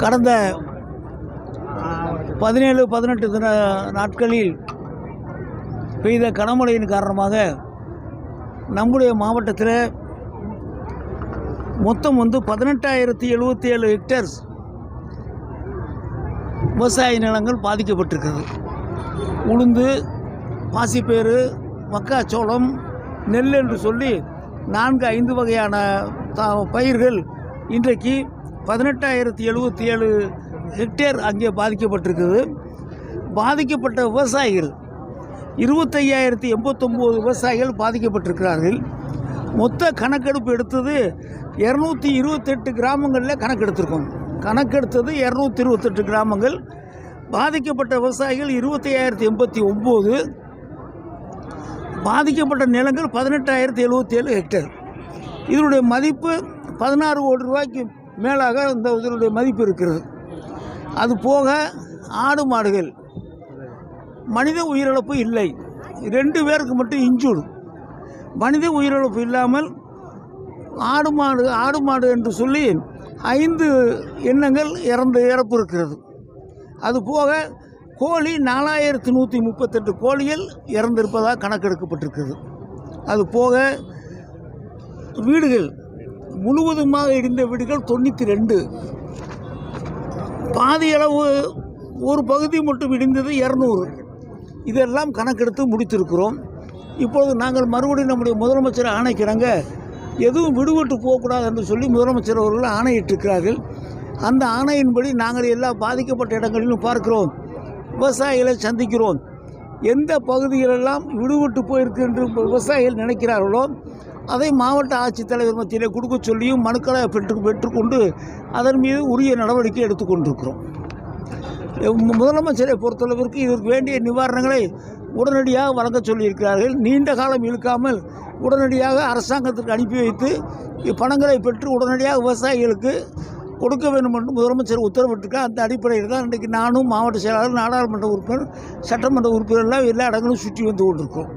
கடந்த பதினேழு பதினெட்டு தின நாட்களில் பெய்த கனமழையின் காரணமாக நம்முடைய மாவட்டத்தில் மொத்தம் வந்து பதினெட்டாயிரத்தி எழுபத்தி ஏழு ஹெக்டேர்ஸ் விவசாய நிலங்கள் பாதிக்கப்பட்டிருக்கிறது. உளுந்து பாசிப்பேறு மக்காச்சோளம் நெல் என்று சொல்லி நான்கு ஐந்து வகையான த- பயிர்கள் இன்றைக்கு பதினெட்டாயிரத்தி எழுபத்தி ஏழு ஹெக்டேர் அங்கே பாதிக்கப்பட்டிருக்குது. பாதிக்கப்பட்ட விவசாயிகள் இருபத்தையாயிரத்தி எண்பத்தொம்போது விவசாயிகள் பாதிக்கப்பட்டிருக்கிறார்கள். மொத்த கணக்கெடுப்பு எடுத்தது இரநூத்தி இருபத்தெட்டு கிராமங்களில் கணக்கெடுத்திருக்கோம். கணக்கெடுத்தது இரநூத்தி இருபத்தெட்டு கிராமங்கள். பாதிக்கப்பட்ட விவசாயிகள் இருபத்தையாயிரத்தி எண்பத்தி ஒம்பது. பாதிக்கப்பட்ட நிலங்கள் பதினெட்டாயிரத்தி எழுபத்தி ஏழு ஹெக்டேர். இதனுடைய மதிப்பு பதினாறு கோடி ரூபாய்க்கு மேலாக இந்த இதனுடைய மதிப்பு இருக்கிறது. அது போக ஆடு மாடுகள் மனித உயிரிழப்பு இல்லை. ரெண்டு பேருக்கு மட்டும் இன்ஜூர்டு மனித உயிரிழப்பு இல்லாமல் ஆடு மாடு ஆடு மாடு என்று சொல்லி ஐந்து எண்ணங்கள் இறந்து இறப்பு இருக்கிறது. அது போக கோழி நாலாயிரத்து நூற்றி முப்பத்தெட்டு கோழிகள் இறந்திருப்பதாக கணக்கெடுக்கப்பட்டிருக்கிறது. அது போக வீடுகள் முழுவதுமாக இடிந்த வீடுகள் தொண்ணூற்றி ரெண்டு. பாதியளவு ஒரு பகுதி மட்டும் இடிந்தது இரநூறு. இதெல்லாம் கணக்கெடுத்து முடித்திருக்கிறோம். இப்பொழுது நாங்கள் மறுபடியும் நம்முடைய முதலமைச்சர் ஆணைக்கிடங்க எதுவும் விடுபட்டு போகக்கூடாது என்று சொல்லி முதலமைச்சர் அவர்கள் ஆணையிட்டிருக்கிறார்கள். அந்த ஆணையின்படி நாங்கள் எல்லா பாதிக்கப்பட்ட இடங்களிலும் பார்க்கிறோம். விவசாயிகளை சந்திக்கிறோம். எந்த பகுதிகளெல்லாம் விடுபட்டு போயிருக்கு என்று விவசாயிகள் நினைக்கிறார்களோ அதை மாவட்ட ஆட்சித்தலைவர் மத்தியிலே கொடுக்க சொல்லியும் மனுக்களை பெற்று பெற்றுக்கொண்டு அதன் மீது உரிய நடவடிக்கை எடுத்துக்கொண்டிருக்கிறோம் முதலமைச்சரை பொறுத்தளவிற்கு இதற்கு வேண்டிய நிவாரணங்களை உடனடியாக வழங்க சொல்லியிருக்கிறார்கள். நீண்ட காலம் இழுக்காமல் உடனடியாக அரசாங்கத்திற்கு அனுப்பி வைத்து பணங்களை பெற்று உடனடியாக விவசாயிகளுக்கு கொடுக்க வேண்டும் என்று முதலமைச்சர் உத்தரவிட்டிருக்கார். அந்த அடிப்படையில் தான் இன்றைக்கு நானும் மாவட்ட செயலாளர் நாடாளுமன்ற உறுப்பினர் சட்டமன்ற உறுப்பினர்லாம் எல்லா இடங்களும் சுற்றி வந்து கொண்டிருக்கோம்.